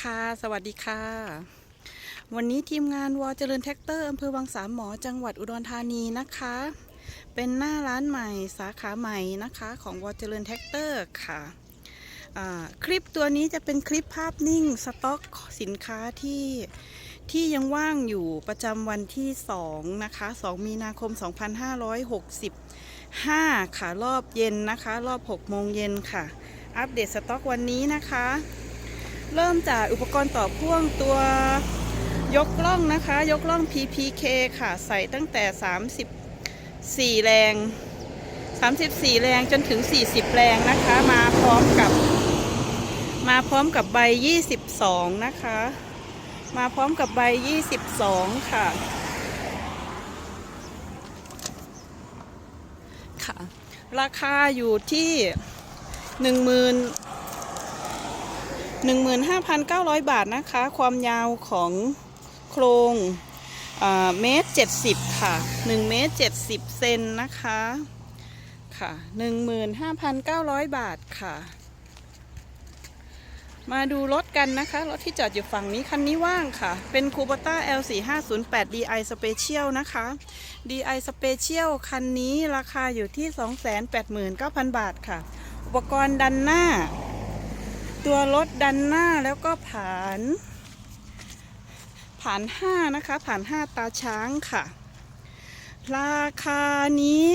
ค่ะ สวัสดีค่ะ วันนี้ทีมงานวอเจริญแท็กเตอร์อำเภอวังสามหมอจังหวัดอุดรธานีนะคะ เป็นหน้าร้านใหม่สาขาใหม่นะคะของวอเจริญแท็กเตอร์ค่ะคลิปตัวนี้จะเป็นคลิปภาพนิ่งสต็อกสินค้าที่ที่ยังว่างอยู่ประจำวันที่ 2 นะคะ 2 มีนาคม 2565 ค่ะ รอบเย็นนะคะ รอบ 6 โมงเย็นค่ะ อัปเดตสต็อกวันนี้นะคะ เริ่มจากอุปกรณ์ต่อพ่วงตัวยกล่องนะคะ ยกล่อง PPK ค่ะ ใส่ตั้งแต่ 34 แรง 34 แรงจนถึง 40 แรงนะคะ มาพร้อมกับ มาพร้อมกับใบ 22 นะคะ มาพร้อมกับใบ 22 ค่ะ ค่ะ ราคาอยู่ที่ 10,000 15,900 บาทนะคะ ความยาวของโครงอ่าเมตร70ค่ะ1เมตร70เซนนะคะค่ะ15,900บาทค่ะ มาดูรถกันนะคะ รถที่จอดอยู่ฝั่งนี้คันนี้ว่างค่ะ เป็นคู b ต้า L4508 DI Special นะคะ DI Special คันนี้ราคาอยู่ที่ 289,000 บาทค่ะ อุปกรณ์ดันหน้า ตัวรถดันหน้าแล้วก็ผ่านผ่านห้านะคะผ่านห้าตาช้างค่ะ ราคานี้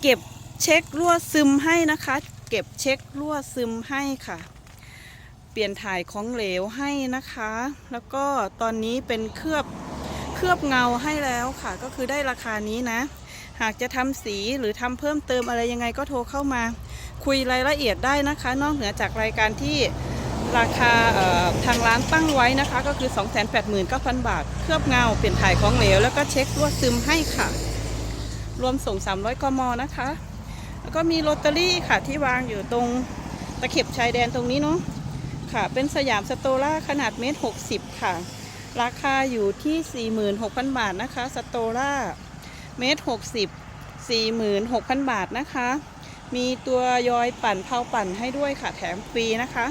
เก็บเช็ครั่วซึมให้นะคะ เก็บเช็ครั่วซึมให้ค่ะ เปลี่ยนถ่ายของเหลวให้นะคะ แล้วก็ตอนนี้เป็นเคลือบเคลือบเงาให้แล้วค่ะ ก็คือได้ราคานี้นะ หากจะทำสีหรือทำเพิ่มเติมอะไรยังไงก็โทรเข้ามา คุยรายละเอียดได้นะคะ นอกเหนือจากรายการที่ราคาทางร้านตั้งไว้นะคะ ก็คือ 289,000 บาท เคลือบเงา เปลี่ยนถ่ายของเหลว แล้วก็เช็ครั่วซึมให้ค่ะ รวมส่ง 300 กมนะคะ แล้วก็มีโรตารี่ค่ะที่วางอยู่ตรงตะเข็บชายแดนตรงนี้เนาะค่ะ เป็นสยามสโตล่าขนาดเมตร 60 ค่ะ ราคาอยู่ที่ 46,000 บาทนะคะ สโตล่าเมตร 60 46,000 บาทนะคะ มีตัวยอยปั่นเผาปั่นให้ด้วยค่ะแถมฟรีนะคะ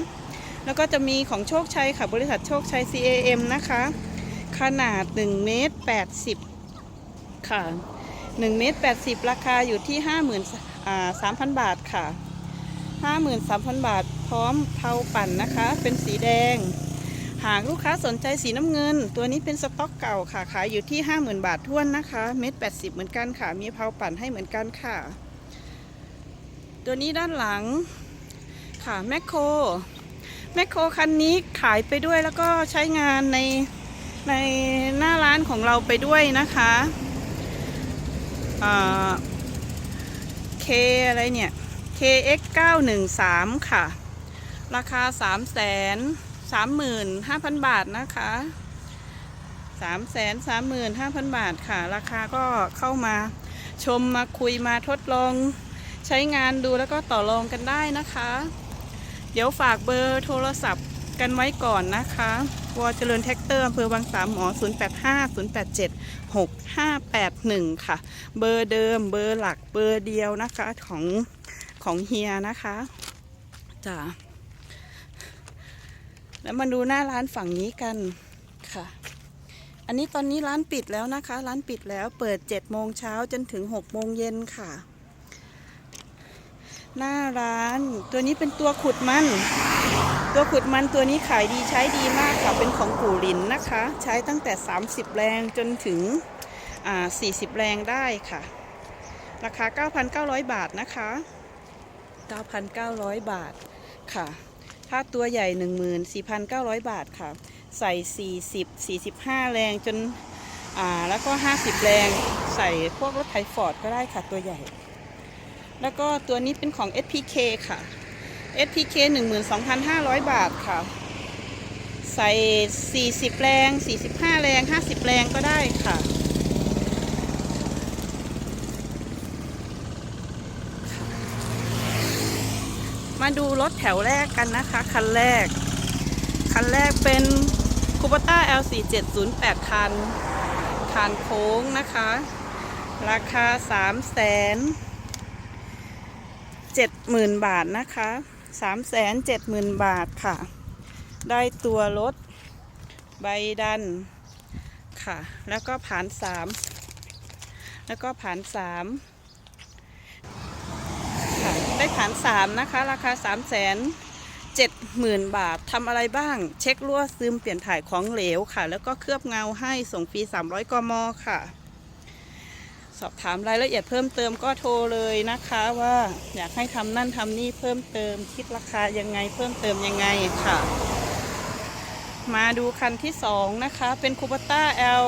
แล้วก็จะมีของโชคชัยค่ะบริษัทโชคชัย CAM นะคะ ขนาด1เมตร80 ค่ะ1เมตร80 ราคาอยู่ที่ 50,000อ่า3,000 บาทค่ะ 53,000 บาท พร้อมเผาปั่นนะคะ เป็นสีแดง หากลูกค้าสนใจสีน้ำเงิน ตัวนี้เป็นสต็อกเก่าค่ะ ขายอยู่ที่ 50,000 บาทท้วนนะคะ เมตร80 เหมือนกันค่ะ มีเผาปั่นให้เหมือนกันค่ะ ตัวนี้ด้านหลังค่ะแมคโครแมคโครคันนี้ขายไปด้วยแล้วก็ใช้งานในในหน้าร้านของเราไปด้วยนะคะเคอะไรเนี่ย KX 913ค่ะ ราคา3 3 5 0 0 0 บาทนะคะ3 3 5 0 0 0 บาทค่ะ ราคาก็เข้ามาชมมาคุยมาทดลอง ใช้งานดูแล้วก็ต่อรองกันได้นะคะ เดี๋ยวฝากเบอร์โทรศัพท์กันไว้ก่อนนะคะวอเจริญแท็กเตอร์อำเภอบางสามหมอ 085087 6581 ค่ะ เบอร์เดิมเบอร์หลักเบอร์เดียวนะคะของของเฮียนะคะจ้ะแล้วมาดูหน้าร้านฝั่งนี้กันค่ะ อันนี้ตอนนี้ร้านปิดแล้วนะคะ ร้านปิดแล้วเปิด7โมงเช้าจนถึง6โมงเย็นค่ะ หน้าร้าน ตัวนี้เป็นตัวขุดมัน ตัวขุดมันตัวนี้ขายดีใช้ดีมากค่ะเป็นของปู่หลินนะคะ ใช้ตั้งแต่ 30 แรงจนถึงอ่า40 แรงได้ค่ะ ราคา 9,900 บาทนะคะ 9,900 บาทค่ะ ถ้าตัวใหญ่ 14,900 บาทค่ะ ใส่ 40 45 แรงจนอ่าแล้วก็ 50 แรงใส่พวกรถไถฟอร์ดก็ได้ค่ะตัวใหญ่ แล้วก็ตัวนี้เป็นของ SPK ค่ะ SPK 12,500 บาทค่ะ ใส่ 40 แรง 45 แรง 50 แรงก็ได้ค่ะ มาดูรถแถวแรกกันนะคะ คันแรก คันแรกเป็นคูปต้า L4708 คันคานโค้งนะคะ ราคา 3 0 0 0 0 70,000บาทนะคะ370,000บาทค่ะ ได้ตัวรถใบดันค่ะ แล้วก็ผ่านสามแล้วก็ผ่านสามค่ะได้ผ่านสามนะคะ ราคาสามแสนเจ็ดหมื่นบาททำอะไรบ้าง เช็ครั่วซึมเปลี่ยนถ่ายของเหลวค่ะ แล้วก็เคลือบเงาให้ส่งฟรี300กมค่ะ สอบถามรายละเอียดเพิ่มเติมก็โทรเลยนะคะว่าอยากให้ทำนั่นทำนี่เพิ่มเติมคิดราคายังไงเพิ่มเติมยังไงค่ะ มาดูคันที่สองนะคะ เป็นคูปต้า L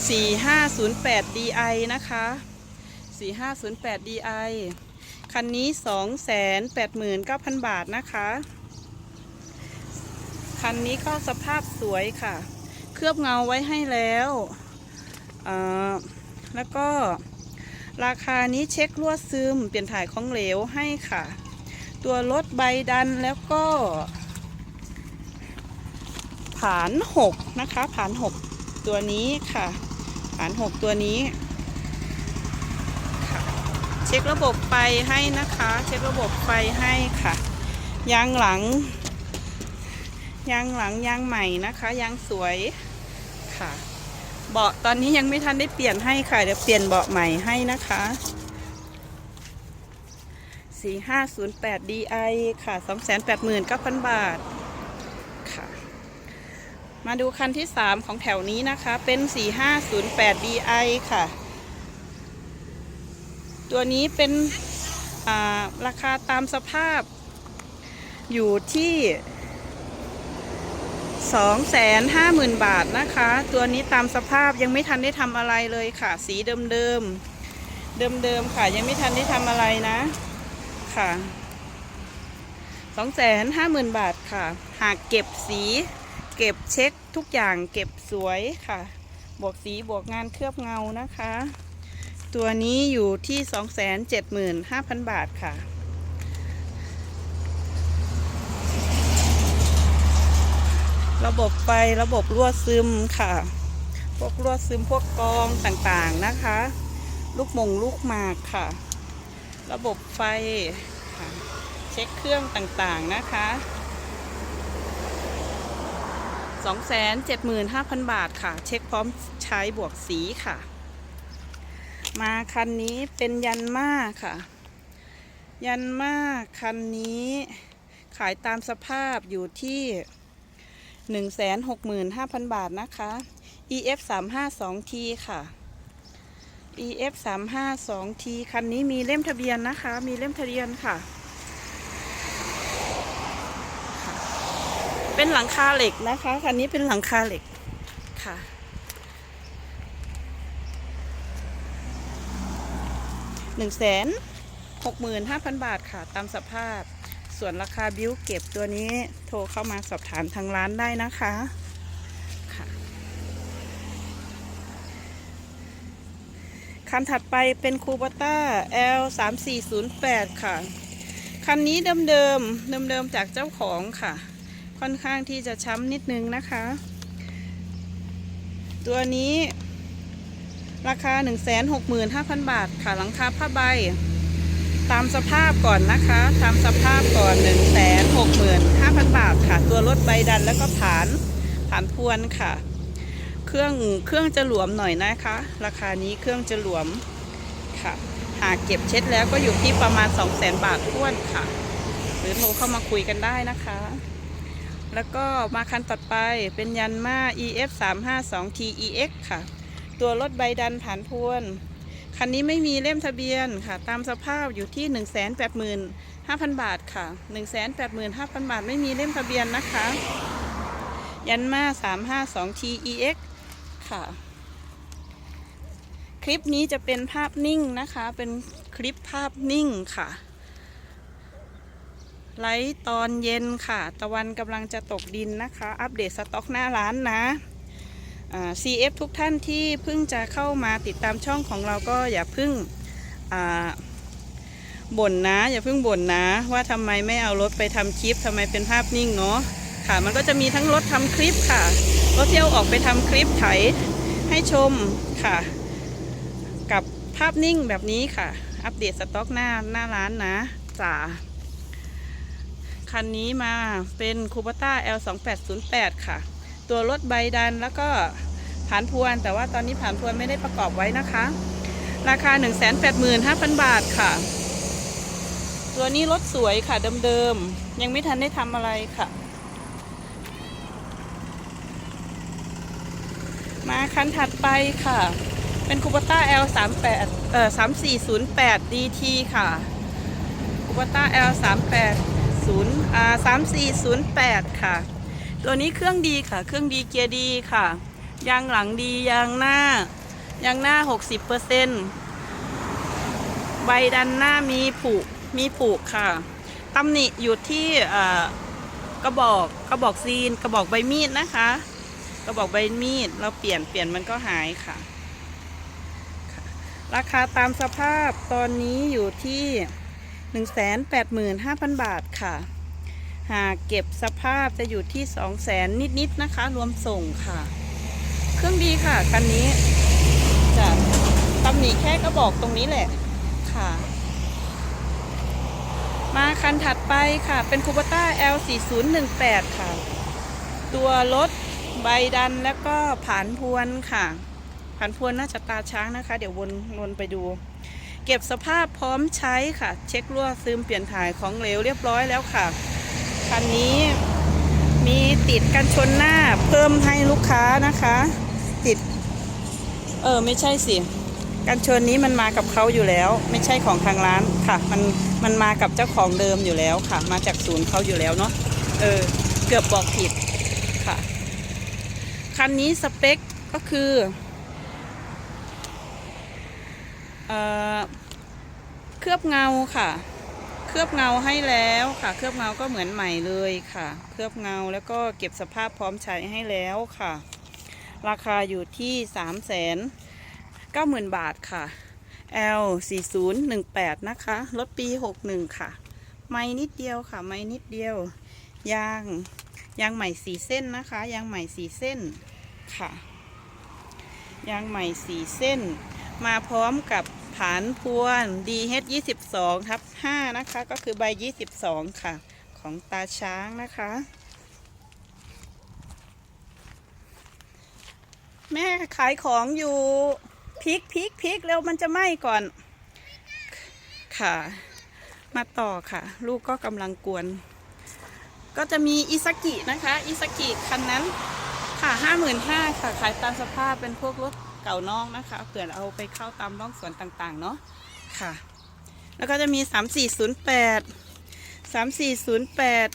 4508 DI นะคะ 4508 DI คันนี้ 289,000 บาทนะคะ คันนี้ก็สภาพสวยค่ะ เคลือบเงาไว้ให้แล้วอ่า แล้วก็ราคานี้เช็ครั่วซึม เปลี่ยนถ่ายของเหลวให้ค่ะ ตัวรถใบดันแล้วก็ ผานหกนะคะผานหกตัวนี้ค่ะ ผานหกตัวนี้เช็คระบบไฟให้นะคะ เช็คระบบไฟให้ค่ะ ยางหลัง ยางหลังยางใหม่นะคะ ยางสวยค่ะ เบาะตอนนี้ยังไม่ทันได้เปลี่ยนให้ค่ะเดี๋ยวเปลี่ยนเบาะใหม่ให้นะคะ4508 DI ค่ะ 289,000 บาทค่ะ มาดูคันที่ 3 ของแถวนี้นะคะ เป็น 4508 DI ค่ะ ตัวนี้เป็นาราคาตามสภาพอยู่ที่ 250,000 บาทนะคะ ตัวนี้ตามสภาพยังไม่ทันได้ทำอะไรเลยค่ะ สีเดิมเดิมเดิมเดิมๆค่ะ ยังไม่ทันได้ทำอะไรนะ ค่ะ250,000 บาทค่ะ หากเก็บสี เก็บเช็คทุกอย่างเก็บสวยค่ะ บวกสีบวกงานเคลือบเงานะคะ ตัวนี้อยู่ที่ 275,000 บาทค่ะ ระบบไฟระบบรั่วซึมค่ะ พวกรั่วซึมพวกกรองต่างๆนะคะ ลูกมงลูกหมากค่ะ ระบบไฟเช็คเครื่องต่างๆนะคะ275,000 บาทค่ะ เช็คพร้อมใช้บวกสีค่ะ มาคันนี้เป็นยันมาค่ะ ยันมาคันนี้ขายตามสภาพอยู่ที่ 165,000 บาทนะคะ EF 352T ค่ะ EF 352T คันนี้มีเล่มทะเบียนนะคะ มีเล่มทะเบียนค่ะ เป็นหลังคาเหล็กนะคะ คันนี้เป็นหลังคาเหล็กค่ะหนึ่งแสนหกหมื่นห้าพันบาทค่ะ ตามสภาพ ส่วนราคาบิวเก็บตัวนี้โทรเข้ามาสอบถามทางร้านได้นะคะค่ะคันถัดไปเป็นคูปต้า L 3 4 0 8ค่ะ คันนี้เดิมเดิมเดิมเดิมๆจากเจ้าของค่ะ ค่อนข้างที่จะช้ำนิดนึงนะคะ ตัวนี้ราคา 165,000 บาทค่ะหลังคาผ้าใบ ตามสภาพก่อนนะคะตามสภาพก่อน 165,000 บาทค่ะ ตัวรถใบดันแล้วก็ผานผานพวนค่ะ เครื่องเครื่องจะหลวมหน่อยนะคะ ราคานี้เครื่องจะหลวมค่ะ หากเก็บเช็ดแล้วก็อยู่ที่ประมาณ 200,000 บาทท้วนค่ะ หรือโทรเข้ามาคุยกันได้นะคะ แล้วก็มาคันต่อไปเป็นยันมา EF 3 5 2 TEX ค่ะ ตัวรถใบดันผ่านพวน คันนี้ไม่มีเล่มทะเบียนค่ะ ตามสภาพอยู่ที่ 185,000 บาทค่ะ 185,000 บาท ไม่มีเล่มทะเบียนนะคะ ยันมา352 TEX ค่ะ คลิปนี้จะเป็นภาพนิ่งนะคะ เป็นคลิปภาพนิ่งค่ะไลฟ์ตอนเย็นค่ะ ตะวันกำลังจะตกดินนะคะ อัปเดตสต็อกหน้าร้านนะ CF ทุกท่านที่เพิ่งจะเข้ามาติดตามช่องของเราก็อย่าเพิ่งบ่นนะ อย่าเพิ่งบ่นนะ ว่าทำไมไม่เอารถไปทำคลิปทำไมเป็นภาพนิ่งเนาะค่ะ มันก็จะมีทั้งรถทำคลิปค่ะรถเที่ยวออกไปทำคลิปไถให้ชมค่ะ กับภาพนิ่งแบบนี้ค่ะ อัปเดตสต็อกหน้าหน้าร้านนะจ้าคันนี้มาเป็นคูปต้า L 2 8 0 8 ค่ะ ตัวรถใบดันแล้วก็ผ่านพวน แต่ว่าตอนนี้ผ่านพวนไม่ได้ประกอบไว้นะคะ ราคา 185,000 บาทค่ะ ตัวนี้รถสวยค่ะเดิมๆ ยังไม่ทันได้ทำอะไรค่ะ มาคันถัดไปค่ะ เป็นคูปต้า L 3 8เอ่อ3408 DT ค่ะคูปต้า L 3 8 0อ่า3408 ค่ะ ตัวนี้เครื่องดีค่ะ เครื่องดีเกียร์ดีค่ะ ยางหลังดียางหน้ายางหน้า 60เปอร์เซ็นต์ใบดันหน้ามีผุมีผุค่ะตำหนิอยู่ที่กระบอกกระบอกซีน กระบอกใบมีดนะคะ กระบอกใบมีดเราเปลี่ยนเปลี่ยนมันก็หายค่ะ ราคาตามสภาพตอนนี้อยู่ที่ 185,000 บาทค่ะ หากเก็บสภาพจะอยู่ที่200,000นิดๆนะคะ รวมส่งค่ะ เครื่องดีค่ะคันนี้จะตำหนิแค่กระบอกตรงนี้แหละค่ะ มาคันถัดไปค่ะ เป็นคูปต้า L 4 0 1 8 ค่ะ ตัวรถใบดันแล้วก็ผานพวนค่ะ ผานพวนน่าจะตาช้างนะคะ เดี๋ยววนวนไปดู เก็บสภาพพร้อมใช้ค่ะ เช็ครั่วซึมเปลี่ยนถ่ายของเหลวเรียบร้อยแล้วค่ะ คันนี้มีติดกันชนหน้าเพิ่มให้ลูกค้านะคะ ติด เออไม่ใช่สิกันชนนี้มันมากับเขาอยู่แล้ว ไม่ใช่ของทางร้านค่ะ มันมันมากับเจ้าของเดิมอยู่แล้วค่ะ มาจากศูนย์เขาอยู่แล้วเนาะเออเกือบบอกผิดค่ะ คันนี้สเปคก็คือเอ่อเคลือบเงาค่ะ เคลือบเงาให้แล้วค่ะ เคลือบเงาก็เหมือนใหม่เลยค่ะ เคลือบเงาแล้วก็เก็บสภาพพร้อมใช้ให้แล้วค่ะ ราคาอยู่ที่3 0 0 0 0 9 0,000บาทค่ะ L 4 0 1 8นะคะ รถปี 61 ค่ะ ไม่นิดเดียวค่ะ ไม่นิดเดียว ยาง ยางใหม่สีเส้นนะคะ ยางใหม่สีเส้นค่ะ ยางใหม่สีเส้น มาพร้อมกับ ผานพวน DH 22ทับ5นะคะ ก็คือใบ 22 ค่ะ ของตาช้างนะคะ แม่ขายของอยู่พริกพริกพริกเร็วมันจะไหม้ก่อน ค่ะ มาต่อค่ะ ลูกก็กำลังกวน ก็จะมีอิซากินะคะ อิซากิคันนั้นค่ะห้าหมื่นห้าค่ะ ขายตามสภาพเป็นพวกรถ เก่านอกนะคะเผื่อเอาไปเข้าตามร่องสวนต่างๆเนาะค่ะ แล้วก็จะมีสามสี่ศูนย์แปดสามสี่ศูนย์แปด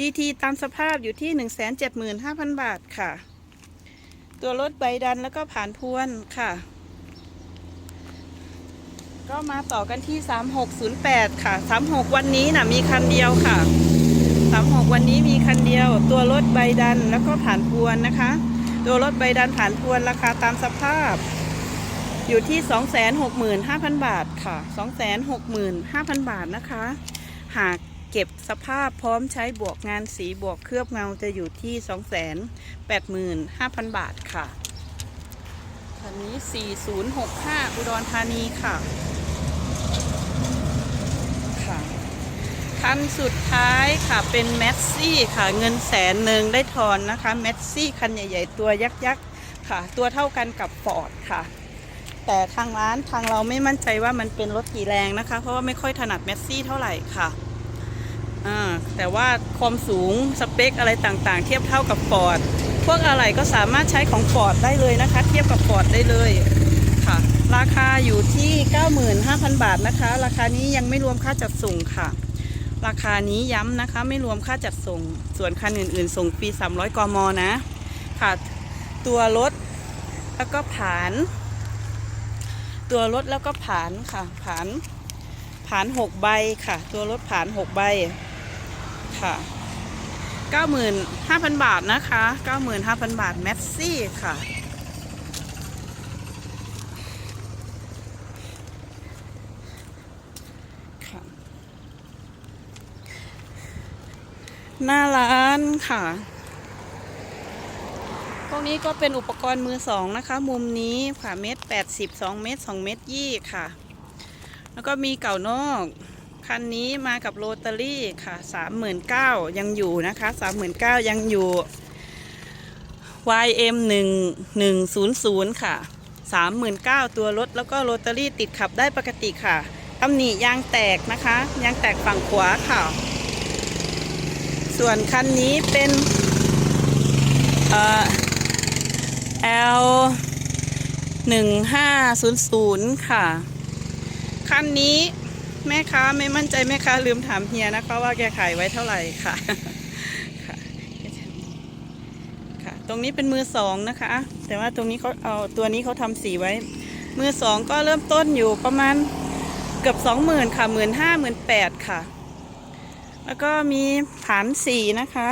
ดีทีตามสภาพอยู่ที่หนึ่งแสนเจ็ดหมื่นห้าพันบาทค่ะ ตัวรถใบดันแล้วก็ผ่านพวนค่ะ ก็มาต่อกันที่ 3608 ค่ะ 36 วันนี้นะมีคันเดียวค่ะ 36 วันนี้มีคันเดียว ตัวรถใบดันแล้วก็ผ่านพวนนะคะ ตัวรถใบดันผ่านพวนราคาตามสภาพ อยู่ที่ 265,000 บาทค่ะ 265,000 บาทนะคะ หากเก็บสภาพพร้อมใช้บวกงานสีบวกเคลือบเงาจะอยู่ที่ 285,000 บาทค่ะคันนี้ 4065 อุดรธานีค่ะ คันสุดท้ายค่ะเป็นแมสซี่ค่ะเงินแสนหนึ่งได้ทอนนะคะแมสซี่คันใหญ่ ๆ ตัวยักษ์ๆค่ะ ตัวเท่ากันกับฟอร์ดค่ะ แต่ทางร้านทางเราไม่มั่นใจว่ามันเป็นรถกี่แรงนะคะ เพราะว่าไม่ค่อยถนัดแมสซี่เท่าไหร่ค่ะอ่าแต่ว่าความสูงสเปคอะไรต่างๆ เทียบเท่ากับฟอร์ดพวกอะไรก็สามารถใช้ของฟอร์ดได้เลยนะคะ เทียบกับฟอร์ดได้เลยค่ะ ราคาอยู่ที่ 95,000 บาทนะคะ ราคานี้ยังไม่รวมค่าจัดส่งค่ะ ราคานี้ย้ำนะคะ ไม่รวมค่าจัดส่ง ส่วนคันอื่นๆ ส่งฟรี 300 กมนะ ค่ะ ตัวรถแล้วก็ผาน ตัวรถแล้วก็ผานค่ะ ผาน ผาน6ใบค่ะ ตัวรถผาน6ใบค่ะ95,000บาทนะคะ95,000บาทแมสซี่ค่ะ หน้าร้านค่ะ พวกนี้ก็เป็นอุปกรณ์มือสองนะคะ มุมนี้ค่ะเมตรแปดสิบสองเมตรสองเมตรยี่ค่ะ แล้วก็มีเก่านอกคันนี้มากับโรตารี่ค่ะ39,000ยังอยู่นะคะ39,000ยังอยู่ YM 1 100ค่ะ39,000ตัวรถแล้วก็โรตารี่ติดขับได้ปกติค่ะตำหนิยางแตกนะคะ ยางแตกฝั่งขวาค่ะ ส่วนคันนี้เป็นเอ่อ L 1500 ค่ะ คันนี้แม่ค้าไม่มั่นใจแม่ค้าลืมถามเฮียนะคะว่าแกขายไว้เท่าไหร่ค่ะค่ะ ตรงนี้เป็นมือสองนะคะ แต่ว่าตรงนี้เขาเอาตัวนี้เขาทำสีไว้ มือสองก็เริ่มต้นอยู่ประมาณเกือบสองหมื่นค่ะหมื่นห้าหมื่นแปดค่ะ แล้วก็มีผานสีนะคะ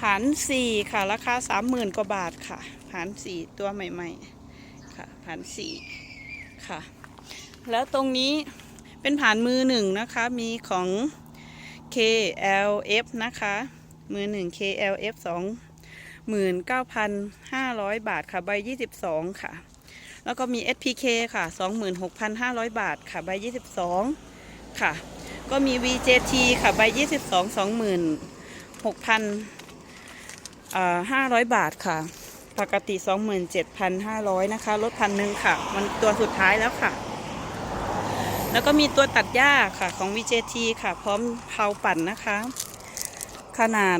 ผานสี่ค่ะ ราคาสามหมื่นกว่าบาทค่ะผานสี่ตัวใหม่ ๆ ค่ะผานสี่ค่ะ แล้วตรงนี้เป็นผานมือหนึ่งนะคะ มีของ KLF นะคะ มือหนึ่ง KLF สองหมื่นเก้าพันห้าร้อยบาทค่ะ ใบยี่สิบสองค่ะ แล้วก็มี SPK ค่ะสองหมื่นหกพันห้าร้อยบาทค่ะ ใบยี่สิบสองค่ะ ก็มี VJT ค่ะใบยี่สิบสองสองหมื่นหกพันห้าร้อยบาทค่ะ ปกติ 27,500 นะคะ ลดพันหนึ่งค่ะ มันตัวสุดท้ายแล้วค่ะ แล้วก็มีตัวตัดหญ้าค่ะของ VJT ค่ะ พร้อมเพาปั่นนะคะ ขนาด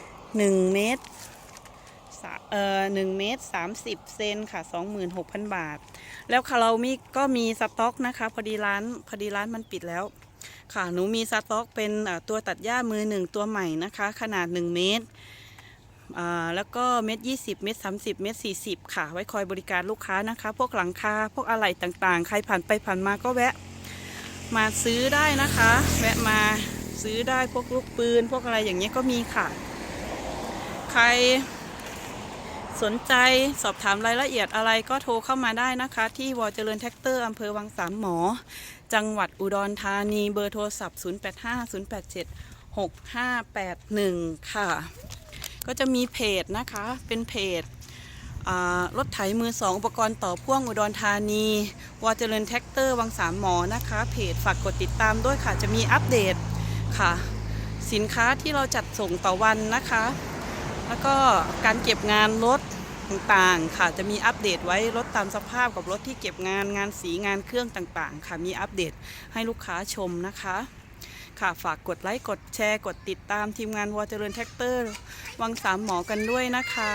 1 เมตรเอ่อ1เมตร30เซนค่ะ26,000บาท แล้วค่ะเรามีก็มีสต็อกนะคะ พอดีร้านพอดีร้านมันปิดแล้ว ค่ะหนูมีสต็อกเป็นตัวตัดหญ้ามือหนึ่งตัวใหม่นะคะ ขนาด 1 เมตรแล้วก็เม็ดยี่สิบเม็ดสามสิบเม็ดสี่สิบค่ะ ไว้คอยบริการลูกค้านะคะ พวกหลังคาพวกอะไหล่ต่างๆ ใครผ่านไปผ่านมาก็แวะมาซื้อได้นะคะ แวะมาซื้อได้พวกลูกปืน พวกอะไรอย่างเงี้ยก็มีค่ะ ใครสนใจสอบถามรายละเอียดอะไรก็โทรเข้ามาได้นะคะ ที่วอเจริญแท็กเตอร์อำเภอวังสามหมอ จังหวัดอุดรธานีเบอร์โทรศัพท์ 085087 6581 ค่ะ ก็จะมีเพจนะคะเป็นเพจรถไถมือสองอุปกรณ์ต่อพ่วงอุดรธานีวอเจริญแท็กเตอร์วังสามหมอนะคะ เพจฝากกดติดตามด้วยค่ะจะมีอัปเดตค่ะ สินค้าที่เราจัดส่งต่อวันนะคะ แล้วก็การเก็บงานรถ ต่างๆ ค่ะจะมีอัปเดตไว้รถตามสภาพกับรถที่เก็บงานงานสีงานเครื่องต่างๆ ค่ะมีอัปเดตให้ลูกค้าชมนะคะ ค่ะฝากกดไลค์กดแชร์กดติดตามทีมงานวอเจริญแท็กเตอร์ วังสามหมอกันด้วยนะคะ